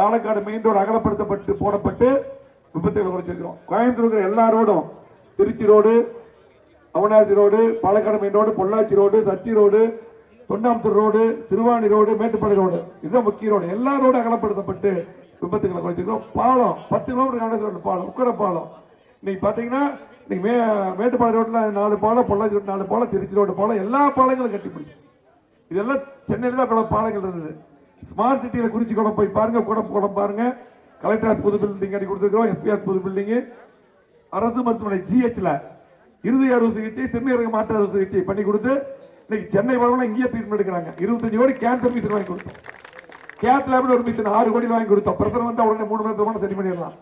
Palakkad main road அகலப்படுத்தப்பட்டு போடப்பட்டு விபத்துகளை குறைச்சிருக்கிறோம். கோயம்புத்தூர் இருக்கிற எல்லா ரோடும் Trichy road Avinashi road Palakkad main road Pollachi road Sachi road Thondamuthur road Siruvani road Mettupadi road இதுதான் முக்கிய ரோடு எல்லா ரோடும் அகலப்படுத்தப்பட்டு விபத்துகளை குறைச்சிருக்கிறோம். பாலம் பத்து கிலோமீட்டர் கணேச ரோடு பாலம் உக்கட பாலம். இன்னைக்கு பார்த்தீங்கன்னா இன்னைக்கு மே மேட்டுப்பாளைய ரோட்டில் நாலு பாலம் பொள்ளாச்சி ரோடு நாலு பாலம் திருச்சி ரோடு பாலம் எல்லா பாலங்களும் கட்டி பிடிச்சி இதெல்லாம் சென்னையில் தான் பல பாலங்கள் இருந்தது. ஸ்மார்ட் சிட்டியில் குறிச்சி குளம் போய் பாருங்க குடம் குளம் பாருங்க. கலெக்டர் ஆஃபீஸ் புது பில்டிங் அடி கொடுத்துருக்கோம் எஸ்பிஆர் புது பில்டிங்கு அரசு மருத்துவமனை ஜிஹெச்ல இருதய அறுவை சிகிச்சை சிறுநீரக மாற்று அறுவை சிகிச்சை பண்ணி கொடுத்து இன்னைக்கு சென்னை வரவங்க இங்கேயே ட்ரீட்மெண்ட் எடுக்கிறாங்க. இருபத்தஞ்சு கோடி கேன்சர் மிஷின் வாங்கி கொடுத்தோம். கேத் லேப்னு ஒரு மிஷின் ஆறு கோடி வாங்கி கொடுத்தோம். பிரசரம் வந்தால் உடனே மூணு மணி நேரத்துல சரி பண்ணிடலாம்.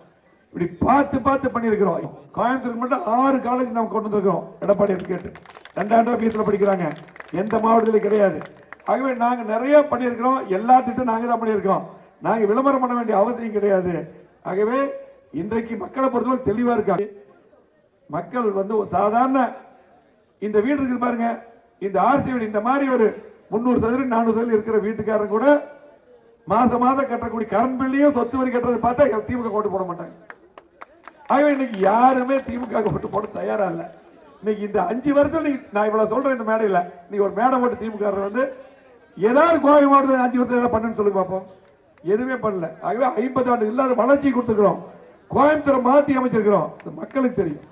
இப்படி பார்த்து பார்த்து பண்ணியிருக்கிறோம். கோயம்புத்தூருக்கு மட்டும் ஆறு காலேஜ் நம்ம கொண்டு வந்திருக்கிறோம். எடப்பாடி கேட்டு. ரெண்டாயிரம் ரூபாய் ஃபீஸில் படிக்கிறாங்க. எந்த மாவட்டத்திலும் கிடையாது. ஆகவே நாங்க நிறைய பண்ணியிருக்கிறோம். எல்லா திட்டம் நாங்க தான் பண்ணியிருக்கிறோம். நாங்க விளம்பரம் பண்ண வேண்டிய அவசியம் கிடையாது. ஆகவே இன்றைக்கு மக்களை பொறுத்தவரை தெளிவா இருக்காங்க. மக்கள் வந்து சாதாரண இந்த வீடு இருக்குது பாருங்க. இந்த ஆர்சி வீடு இந்த மாதிரி ஒரு முந்நூறு சதுரம் நானூறு சதுரம் இருக்கிற வீட்டுக்காரங்க கூட மாசம் மாதம் கட்டக்கூடிய கரண்ட் பில்லையும் சொத்து வரி கட்டுறது பார்த்தா திமுக ஓட்டு போட மாட்டாங்க. ஆகவே இன்னைக்கு யாருமே திமுக ஓட்டு போட தயாரா இல்லை. இன்னைக்கு இந்த அஞ்சு வருஷம் நான் இவ்வளவு சொல்றேன் இந்த மேடையில். நீ ஒரு மேடை ஓட்டு திமுக வந்து ஏதாவது கோவை மாவட்டத்தில் அஞ்சு வருஷம் ஏதாவது பண்ணுன்னு சொல்லி பார்ப்போம் எதுவுமே பண்ணல. ஆகவே ஐம்பது ஆண்டு இல்லாத வளர்ச்சி கொடுத்துக்கிறோம் கோயம்புத்தூரை மாற்றி அமைச்சிருக்கிறோம். மக்களுக்கு தெரியும்.